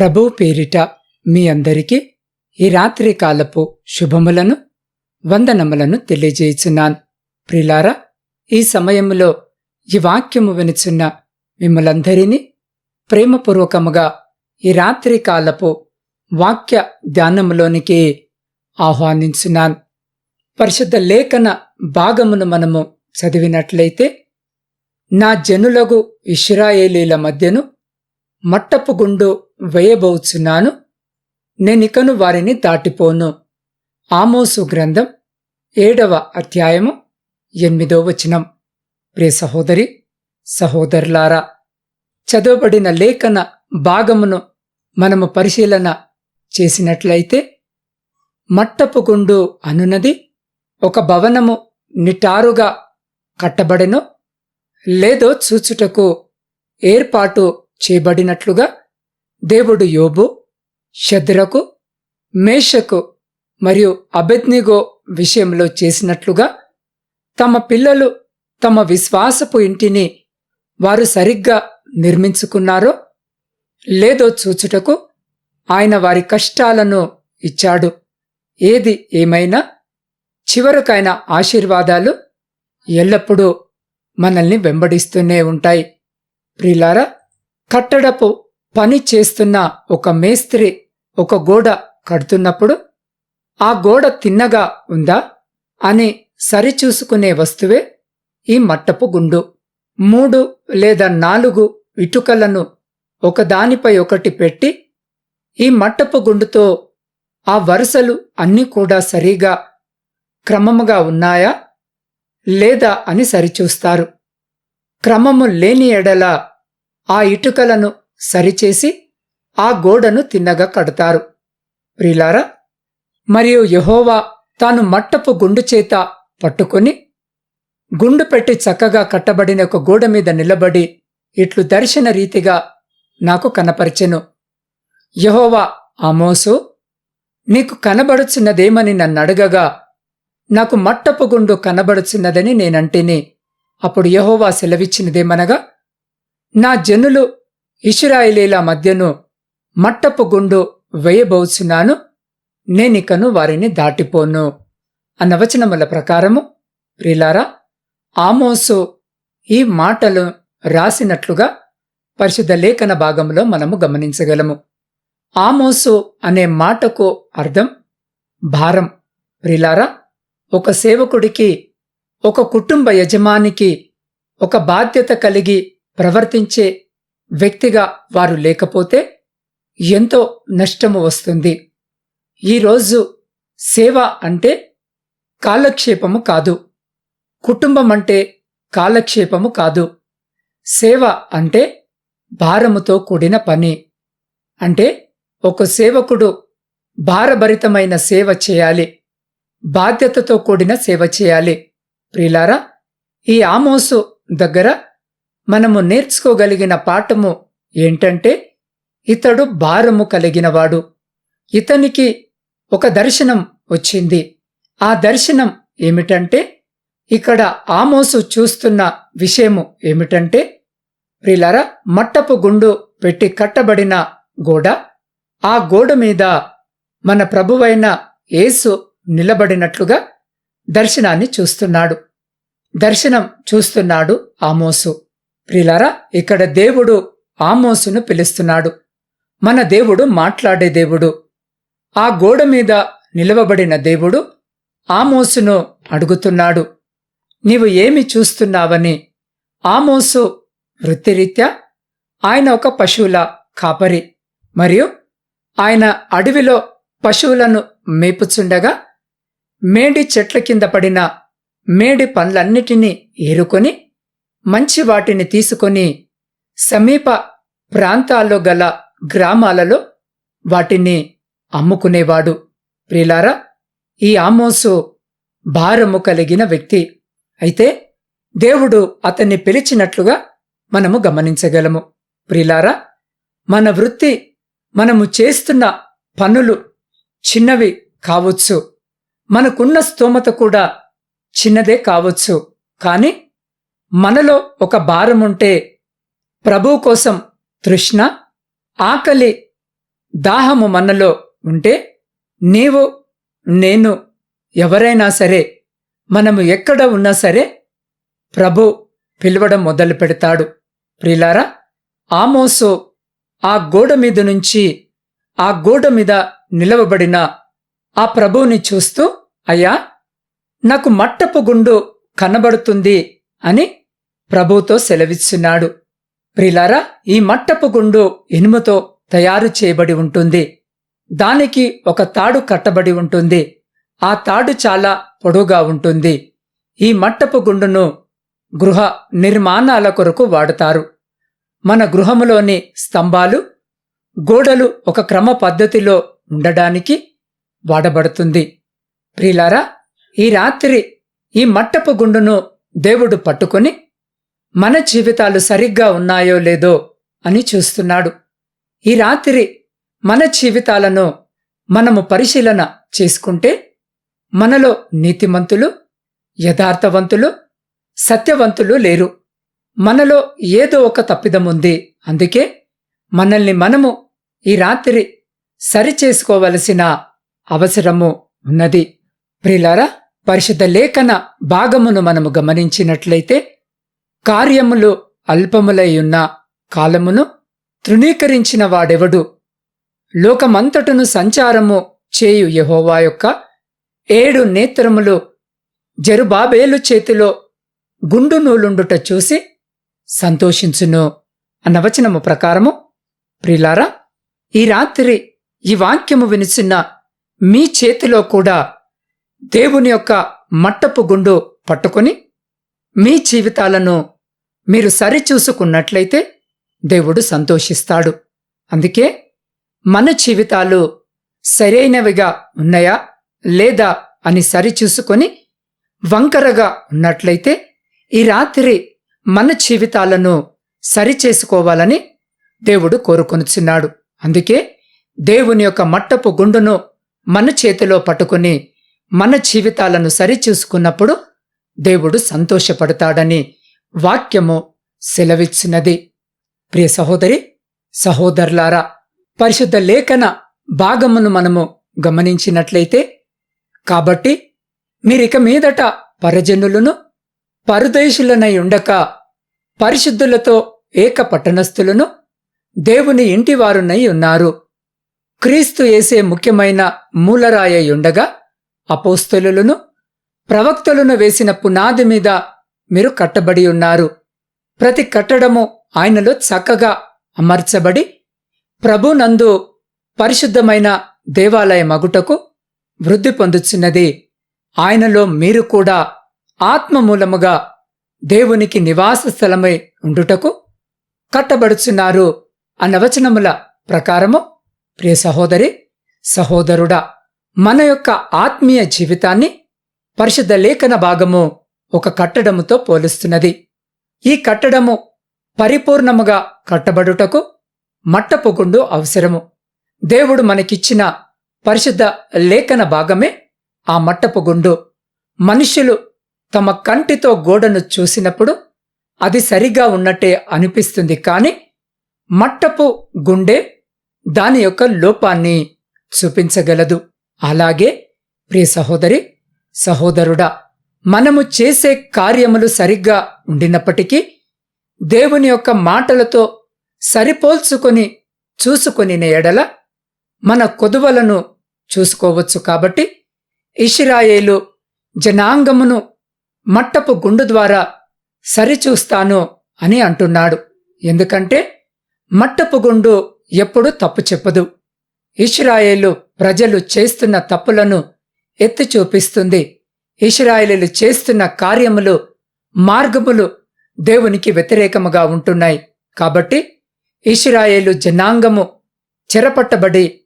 ప్రభు పేరిట మీ అందరికీ ఈ రాత్రి కాలపు శుభములను వందనములను తెలియజేయుచున్నాను. ప్రిలారా ఈ సమయములో ఈ వాక్యము వినుచున్న మిమ్మలందరినీ ప్రేమపూర్వకముగా ఈ రాత్రి కాలపు వాక్య ధ్యానములోనికి ఆహ్వానించున్నాను. పరిశుద్ధ లేఖన భాగమును మనము చదివినట్లయితే నా జనులగు ఇష్రాయేలీల మధ్యను మట్టపు గుండు వేయబోచున్నాను. నేనికను వారిని దాటిపోను. ఆమోసు గ్రంథం ఏడవ అధ్యాయము ఎనిమిదో వచనం. ప్రియ సహోదరి సహోదరులారా చదవబడిన లేఖన భాగమును మనము పరిశీలన చేసినట్లయితే మట్టపు గుండు అనునది ఒక భవనము నిటారుగా కట్టబడెను. లేదో చూచుటకు ఏర్పాటు చేయబడినట్లుగా దేవుడు యోబు శద్రకు మేషకు మరియు అబెద్నిగో విషయంలో చేసినట్లుగా తమ పిల్లలు తమ విశ్వాసపు ఇంటిని వారు సరిగ్గా నిర్మించుకున్నారో లేదో చూచుటకు ఆయన వారి కష్టాలను ఇచ్చాడు. ఏది ఏమైనా చివరకైన ఆశీర్వాదాలు ఎల్లప్పుడూ మనల్ని వెంబడిస్తూనే ఉంటాయి. ప్రిలారా కట్టడపు పని చేస్తున్న ఒక మేస్త్రి ఒక గోడ కడుతున్నప్పుడు ఆ గోడ తిన్నగా ఉందా అని సరిచూసుకునే వస్తువే ఈ మట్టపు గుండు. మూడు లేదా నాలుగు ఇటుకలను ఒకదానిపై ఒకటి పెట్టి ఈ మట్టపు గుండుతో ఆ వరుసలు అన్నీ కూడా సరిగా క్రమముగా ఉన్నాయా లేదా అని సరిచూస్తారు. క్రమము లేని ఎడల ఆ ఇటుకలను సరిచేసి ఆ గోడను తిన్నగా కడతారు. ప్రిలారా మరియు యహోవా తాను మట్టపు గుండు చేత పట్టుకొని గుండు పెట్టి చక్కగా కట్టబడిన ఒక గోడ మీద నిలబడి ఇట్లు దర్శన రీతిగా నాకు కనపరిచెను. యహోవా ఆమోసు నీకు కనబడుచున్నదేమని నన్నడగగా నాకు మట్టపు గుండు కనబడుచున్నదని నేనంటిని. అప్పుడు యహోవా సెలవిచ్చినదేమనగా నా జనులు ఇషురాయిలీల మధ్యను మట్టపు గుండు వేయబోచున్నాను. నేనికను వారిని దాటిపోను అన్న వచనముల ప్రకారము ప్రిలారా ఆమోసు ఈ మాటలు రాసినట్లుగా పరిశుద్ధ లేఖన భాగంలో మనము గమనించగలము. ఆమోసు అనే మాటకు అర్థం భారం. ప్రిలారా ఒక సేవకుడికి ఒక కుటుంబ యజమానికి ఒక బాధ్యత కలిగి ప్రవర్తించే వ్యక్తిగా వారు లేకపోతే ఎంతో నష్టము వస్తుంది. ఈరోజు సేవ అంటే కాలక్షేపము కాదు. కుటుంబం అంటే కాలక్షేపము కాదు. సేవ అంటే భారముతో కూడిన పని. అంటే ఒక సేవకుడు భారభరితమైన సేవ చేయాలి. బాధ్యతతో కూడిన సేవ చేయాలి. ప్రిలారా ఈ ఆమోసు దగ్గర మనము నేర్చుకోగలిగిన పాఠము ఏంటంటే ఇతడు భారము కలిగినవాడు. ఇతనికి ఒక దర్శనం వచ్చింది. ఆ దర్శనం ఏమిటంటే ఇక్కడ ఆమోసు చూస్తున్న విషయము ఏమిటంటే ప్రిలర మట్టపు గుండు పెట్టి కట్టబడిన గోడ. ఆ గోడ మీద మన ప్రభువైన యేసు నిలబడినట్లుగా దర్శనాన్ని చూస్తున్నాడు. దర్శనం చూస్తున్నాడు ఆమోసు. ప్రిలారా ఇక్కడ దేవుడు ఆమోసును పిలుస్తున్నాడు. మన దేవుడు మాట్లాడే దేవుడు. ఆ గోడ మీద నిలవబడిన దేవుడు ఆమోసును అడుగుతున్నాడు. నీవు ఏమి చూస్తున్నావని? ఆమోసు వృత్తిరీత్యా? ఆయన ఒక పశువుల కాపరి. మరియు ఆయన అడవిలో పశువులను మేపుచుండగా మేడి చెట్ల కింద పడిన మేడి పండ్లన్నిటినీ ఏరుకొని మంచి వాటిని తీసుకొని సమీప ప్రాంతాల్లో గల గ్రామాలలో వాటిని అమ్ముకునేవాడు. ప్రిలారా ఈ ఆమోసు భారము కలిగిన వ్యక్తి. అయితే దేవుడు అతన్ని పిలిచినట్లుగా మనము గమనించగలము. ప్రిలారా మన వృత్తి మనము చేస్తున్న పనులు చిన్నవి కావచ్చు. మనకున్న స్తోమత కూడా చిన్నదే కావచ్చు. కానీ మనలో ఒక భారం ఉంటే ప్రభు కోసం తృష్ణ ఆకలి దాహము మనలో ఉంటే నీవు నేను ఎవరైనా సరే మనము ఎక్కడ ఉన్నా సరే ప్రభు పిలవడం మొదలు పెడతాడు. ప్రిలారా ఆమోసు ఆ గోడ మీద నుంచి ఆ గోడ మీద నిలవబడిన ఆ ప్రభువుని చూస్తూ అయ్యా నాకు మట్టపు గుండు కనబడుతుంది అని ప్రభుతో సెలవిచ్చున్నాడు. ప్రిలారా ఈ మట్టపు గుండు ఇనుముతో తయారు చేయబడి ఉంటుంది. దానికి ఒక తాడు కట్టబడి ఉంటుంది. ఆ తాడు చాలా పొడుగా ఉంటుంది. ఈ మట్టపు గుండును గృహ నిర్మాణాల కొరకు వాడతారు. మన గృహములోని స్తంభాలు గోడలు ఒక క్రమ పద్ధతిలో ఉండడానికి వాడబడుతుంది. ప్రిలారా ఈ రాత్రి ఈ మట్టపు గుండును దేవుడు పట్టుకొని మన జీవితాలు సరిగ్గా ఉన్నాయో లేదో అని చూస్తున్నాడు. ఈ రాత్రి మన జీవితాలను మనము పరిశీలన చేసుకుంటే మనలో నీతిమంతులు యథార్థవంతులు సత్యవంతులు లేరు. మనలో ఏదో ఒక తప్పిదముంది అందుకే మనల్ని మనము ఈ రాత్రి సరిచేసుకోవలసిన అవసరము ఉన్నది. ప్రిలారా పరిశుద్ధ లేఖన భాగమును మనము గమనించినట్లయితే కార్యములు అల్పములైయున్న కాలమును తృణీకరించిన వాడెవడు? లోకమంతటను సంచారము చేయు యహోవా యొక్క ఏడు నేత్రములు జరుబాబేలు చేతిలో గుండు నూలుండుట చూసి సంతోషించును అన్న వచనము ప్రకారము. ప్రిలారా ఈ రాత్రి ఈ వాక్యము వినిచిన మీ చేతిలో కూడా దేవుని యొక్క మట్టపు గుండు పట్టుకొని మీ జీవితాలను మీరు సరిచూసుకున్నట్లయితే దేవుడు సంతోషిస్తాడు. అందుకే మన జీవితాలు సరైనవిగా ఉన్నాయా లేదా అని సరిచూసుకొని వంకరగా ఉన్నట్లయితే ఈ రాత్రి మన జీవితాలను సరిచేసుకోవాలని దేవుడు కోరుకొనుచున్నాడు. అందుకే దేవుని యొక్క మట్టపు గుండును మన చేతిలో పట్టుకుని మన జీవితాలను సరిచూసుకున్నప్పుడు దేవుడు సంతోషపడతాడని వాక్యము సెలవిచ్చినది. ప్రియ సహోదరి సహోదరులారా పరిశుద్ధ లేఖన భాగమును మనము గమనించినట్లయితే కాబట్టి మీరిక మీదట పరజనులను పరదేశులనై ఉండక పరిశుద్ధులతో ఏక పట్టణస్థులను దేవుని ఇంటివారునై ఉన్నారు. క్రీస్తు ఏసే ముఖ్యమైన మూలరాయ ఉండగా అపోస్తులను ప్రవక్తలను వేసిన పునాది మీద మీరు కట్టబడి ఉన్నారు. ప్రతి కట్టడము ఆయనలో చక్కగా అమర్చబడి ప్రభునందు పరిశుద్ధమైన దేవాలయ మగుటకు వృద్ధి పొందుచున్నది. ఆయనలో మీరు కూడా ఆత్మ మూలముగా దేవునికి నివాస స్థలమై ఉండుటకు కట్టబడుచున్నారు అన్న వచనముల ప్రకారము ప్రియ సహోదరి సహోదరుడా మన యొక్క ఆత్మీయ జీవితాన్ని పరిశుద్ధ లేఖన భాగము ఒక కట్టడముతో పోలుస్తున్నది. ఈ కట్టడము పరిపూర్ణముగా కట్టబడుటకు మట్టపుగుండు అవసరము. దేవుడు మనకిచ్చిన పరిశుద్ధ లేఖన భాగమే ఆ మట్టపు గుండు. మనుషులు తమ కంటితో గోడను చూసినప్పుడు అది సరిగా ఉన్నట్టే అనిపిస్తుంది కాని మట్టపు గుండె దాని యొక్క లోపాన్ని చూపించగలదు. అలాగే ప్రియ సహోదరి సహోదరుడా మనము చేసే కార్యములు సరిగ్గా ఉండినప్పటికీ దేవుని యొక్క మాటలతో సరిపోల్చుకొని చూసుకొని ఎడల మన కొదువలను చూసుకోవచ్చు కాబట్టి ఇషిరాయేలు జనాంగమును మట్టపు గుండు ద్వారా సరిచూస్తాను అని అంటున్నాడు. ఎందుకంటే మట్టపు గుండు ఎప్పుడు తప్పు చెప్పదు. ఇష్రాయేలు ప్రజలు చేస్తున్న తప్పులను ఎత్తి చూపిస్తుంది. ఇష్రాయేలు చేస్తున్న కార్యములు మార్గములు దేవునికి వ్యతిరేకముగా ఉంటున్నాయి. కాబట్టి ఇష్రాయేలు జనాంగము చెరపట్టబడి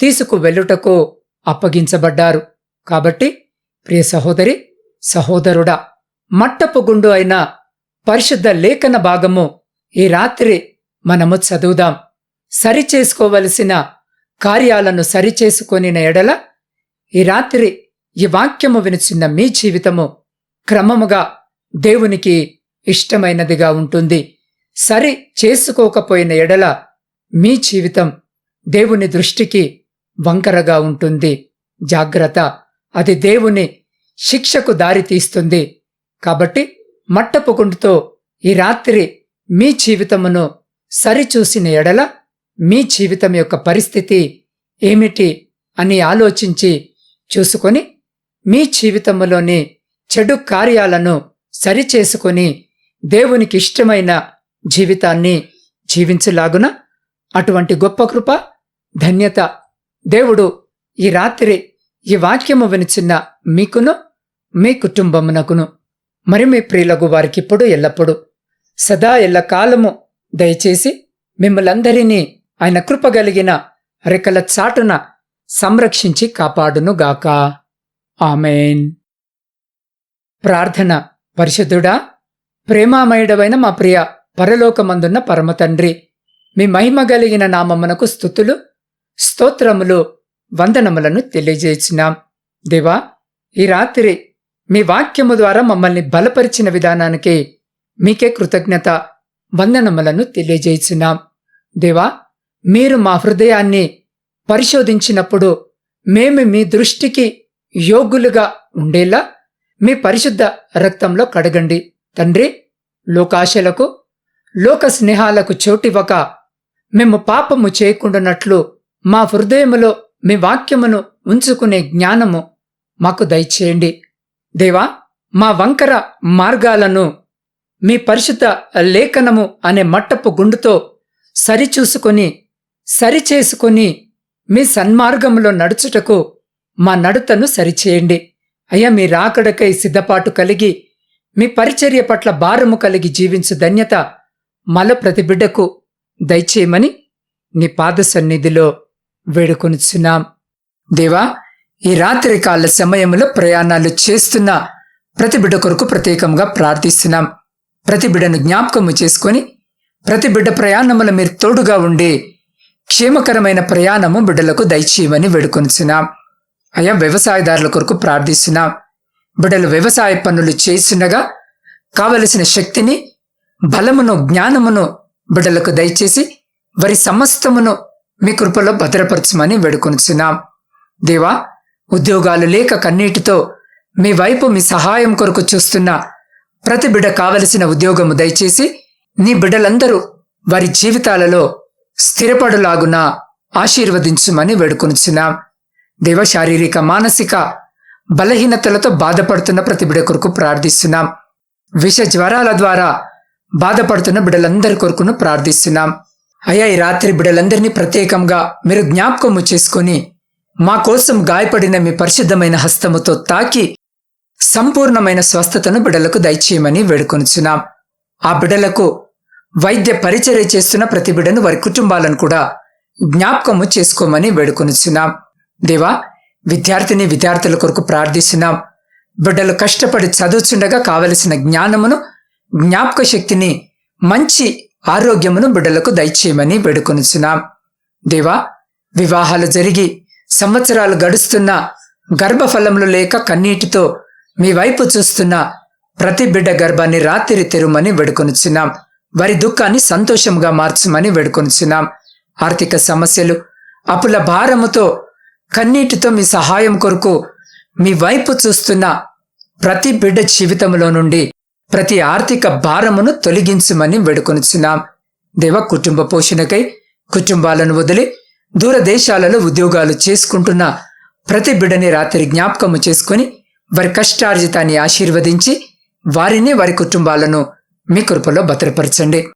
తీసుకు వెళ్ళుటకు అప్పగించబడ్డారు. కాబట్టి ప్రియ సహోదరి సహోదరుడా మట్టపు గుండు అయిన పరిశుద్ధ లేఖన భాగము ఈ రాత్రి మనము చదువుదాం. సరిచేసుకోవలసిన కార్యాలను సరిచేసుకొనిన ఎడల ఈ రాత్రి ఈ వాక్యము వినిచిన్న మీ జీవితము క్రమముగా దేవునికి ఇష్టమైనదిగా ఉంటుంది. సరి చేసుకోకపోయిన ఎడల మీ జీవితం దేవుని దృష్టికి వంకరగా ఉంటుంది. జాగ్రత్త అది దేవుని శిక్షకు దారితీస్తుంది కాబట్టి మట్టపు గుండుతో ఈ రాత్రి మీ జీవితమును సరిచూసిన ఎడల మీ జీవితం యొక్క పరిస్థితి ఏమిటి అని ఆలోచించి చూసుకొని మీ జీవితంలోని చెడు కార్యాలను సరిచేసుకొని దేవునికి ఇష్టమైన జీవితాన్ని జీవించలాగున అటువంటి గొప్ప కృప ధన్యత దేవుడు ఈ రాత్రి ఈ వాక్యము వినిచిన్న మీకును మీ కుటుంబమునకును మరి మీ ప్రియులకు వారికిప్పుడు ఎల్లప్పుడూ సదా ఎల్లకాలము దయచేసి మిమ్మలందరినీ ఆయన కృపగలిగిన రెక్కల చాటున సంరక్షించి కాపాడునుగాక. ఆమెన్. ప్రార్థన. పరిశుద్ధుడా ప్రేమామయుడవైన మా ప్రియ పరలోకమందున్న పరమతండ్రి మీ మహిమ కలిగిన నామమునకు స్థుతులు స్తోత్రములు వందనములను తెలియజేసినాం. దేవా ఈ రాత్రి మీ వాక్యము ద్వారా మమ్మల్ని బలపరిచిన విధానానికి మీకే కృతజ్ఞత వందనములను తెలియజేసినాం. దేవా మీరు మా హృదయాన్ని పరిశోధించినప్పుడు మేము మీ దృష్టికి యోగులుగా ఉండేలా మీ పరిశుద్ధ రక్తంలో కడగండి. తండ్రి లోకాశలకు లోక స్నేహాలకు చోటివ్వక మేము పాపము చేయకుండానట్లు మా హృదయములో మీ వాక్యమును ఉంచుకునే జ్ఞానము మాకు దయచేయండి. దేవా మా వంకర మార్గాలను మీ పరిశుద్ధ లేఖనము అనే మట్టపు గుండుతో సరిచూసుకొని సరిచేసుకొని మీ సన్మార్గంలో నడుచుటకు మా నడతను సరిచేయండి. అయ్యా మీ రాకడకై సిద్ధపాటు కలిగి మీ పరిచర్య పట్ల భారము కలిగి జీవించు ధన్యత మల ప్రతి బిడ్డకు దయచేయమని నీ పాద సన్నిధిలో వేడుకొనిచున్నాం. దేవా ఈ రాత్రి కాల సమయంలో ప్రయాణాలు చేస్తున్న ప్రతి బిడ్డ కొరకు ప్రత్యేకంగా ప్రార్థిస్తున్నాం. ప్రతి బిడ్డను జ్ఞాపకము చేసుకొని ప్రతి బిడ్డ ప్రయాణముల మీరు తోడుగా ఉండి క్షేమకరమైన ప్రయాణము బిడ్డలకు దయచేయమని వేడుకొనిచున్నాం. అయా వ్యవసాయదారుల కొరకు ప్రార్థిస్తున్నాం. బిడ్డలు వ్యవసాయ పనులు చేస్తుండగా కావలసిన శక్తిని బలమును జ్ఞానమును బిడ్డలకు దయచేసి వారి సమస్తమును మీ కృపలో భద్రపరచమని వేడుకొనిచున్నాం. దేవా ఉద్యోగాలు లేక కన్నీటితో మీ వైపు మీ సహాయం కొరకు చూస్తున్న ప్రతి బిడ్డ కావలసిన ఉద్యోగము దయచేసి నీ బిడ్డలందరూ వారి జీవితాలలో స్థిరపడులాగున ఆశీర్వదించుమని వేడుకొనిచున్నాం. దేవ శారీరక మానసిక బలహీనతలతో బాధపడుతున్న ప్రతి బిడ కొరకు ప్రార్థిస్తున్నాం. విష జ్వరాల ద్వారా బాధపడుతున్న బిడలందరి కొరకును ప్రార్థిస్తున్నాం. అయ్యా ఈ రాత్రి బిడలందరినీ ప్రత్యేకంగా మీరు జ్ఞాపకము చేసుకొని మా కోసం గాయపడిన మీ పరిశుద్ధమైన హస్తముతో తాకి సంపూర్ణమైన స్వస్థతను బిడ్డలకు దయచేయమని వేడుకొనిచున్నాం. ఆ బిడలకు వైద్య పరిచర్య చేస్తున్న ప్రతి బిడ్డను వారి కుటుంబాలను కూడా జ్ఞాపకము చేసుకోమని వేడుకొనిచున్నాం. దేవా విద్యార్థిని విద్యార్థుల కొరకు ప్రార్థిస్తున్నాం. బిడ్డలు కష్టపడి చదువుచుండగా కావలసిన జ్ఞానమును జ్ఞాపక శక్తిని మంచి ఆరోగ్యమును బిడ్డలకు దయచేయమని వేడుకొనిచున్నాం. దేవా వివాహాలు జరిగి సంవత్సరాలు గడుస్తున్న గర్భఫలములు లేక కన్నీటితో మీ వైపు చూస్తున్న ప్రతి బిడ్డ గర్భాన్ని రాత్రి తెరుమని వేడుకొనిచున్నాం. వారి దుఃఖాన్ని సంతోషంగా మార్చమని వేడుకొనిచున్నాం. ఆర్థిక సమస్యలు అప్పుల భారముతో కన్నీటితో మీ సహాయం కొరకు మీ వైపు చూస్తున్న ప్రతి బిడ్డ జీవితంలో నుండి ప్రతి ఆర్థిక భారమును తొలగించమని వేడుకొనిచున్నాం. దేవ కుటుంబ పోషణకై కుటుంబాలను వదిలి దూరదేశాలలో ఉద్యోగాలు చేసుకుంటున్న ప్రతి బిడ్డని రాత్రి జ్ఞాపకము చేసుకొని వారి కష్టార్జితాన్ని ఆశీర్వదించి వారిని వారి కుటుంబాలను మీ కృపలో భద్రపరచండి.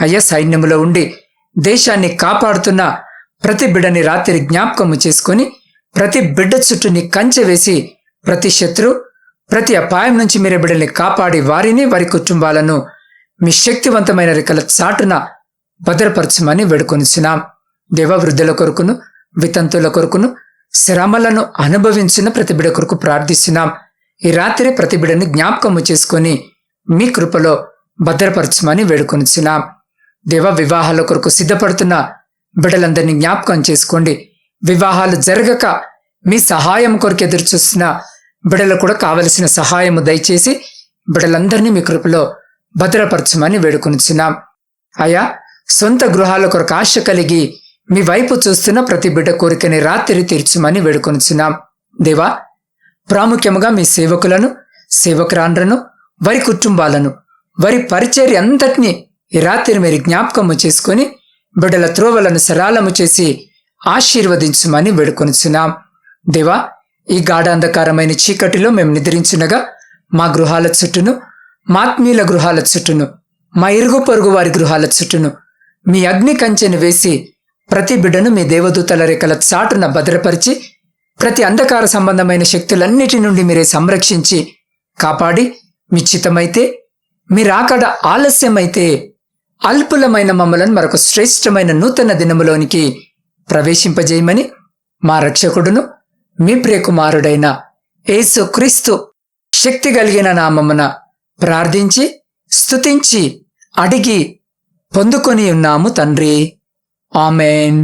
అయ్యా సైన్యములో ఉండి దేశాన్ని కాపాడుతున్న ప్రతి బిడ్డని రాత్రి జ్ఞాపకము చేసుకొని ప్రతి బిడ్డ చుట్టూ నీ కంచె వేసి ప్రతి శత్రు ప్రతి అపాయం నుంచి మీరు బిడ్డల్ని కాపాడి వారిని వారి కుటుంబాలను మీ శక్తివంతమైన రెక్కల చాటున భద్రపరచమని వేడుకొనిచున్నాం. దేవవృద్ధుల కొరకును వితంతుల కొరకును శ్రమలను అనుభవించిన ప్రతి బిడ కొరకు ప్రార్థిస్తున్నాం. ఈ రాత్రి ప్రతి బిడని జ్ఞాపకము చేసుకొని మీ కృపలో భద్రపరచమని వేడుకొనిచున్నాం. దేవ వివాహాల కొరకు సిద్ధపడుతున్న బిడ్డలందరినీ జ్ఞాపకం చేసుకోండి. వివాహాలు జరగక మీ సహాయం కొరకు ఎదురు చూస్తున్న కూడా కావలసిన సహాయము దయచేసి బిడలందరినీ మీ కృపలో భద్రపరచమని వేడుకొనిచున్నాం. అయా సొంత గృహాల కొరకు ఆశ కలిగి మీ వైపు చూస్తున్న ప్రతి బిడ్డ కోరికని రాత్రి తీర్చుమని వేడుకొనుచున్నాం. దేవా ప్రాముఖ్యముగా మీ సేవకులను సేవకురాండ్రను వారి కుటుంబాలను వారి పరిచర్య అంతటినీ ఈ రాత్రి మీరు జ్ఞాపకము చేసుకుని బిడ్డల త్రోవలను సరాలము చేసి ఆశీర్వదించుమని వేడుకొనిచున్నాం. దేవా ఈ గాఢాంధకారమైన చీకటిలో మేము నిద్రించునగా మా గృహాల చుట్టూను మాత్మీయుల గృహాల చుట్టూను మా ఇరుగు పొరుగు వారి గృహాల చుట్టూను మీ అగ్ని కంచెను వేసి ప్రతి బిడ్డను మీ దేవదూతల రేఖల చాటున భద్రపరిచి ప్రతి అంధకార సంబంధమైన శక్తులన్నిటి నుండి మీరే సంరక్షించి కాపాడి మీ చిత్తమైతే మీ రాకడ ఆలస్యమైతే అల్పులమైన మమ్మలను మరొక శ్రేష్టమైన నూతన దినములోనికి ప్రవేశింపజేయమని మా రక్షకుడును మీ ప్రియకుమారుడైన యేసు క్రీస్తు శక్తి కలిగిన నామమున ప్రార్థించి స్తుతించి అడిగి పొందుకొని ఉన్నాము తండ్రి. ఆమెన్.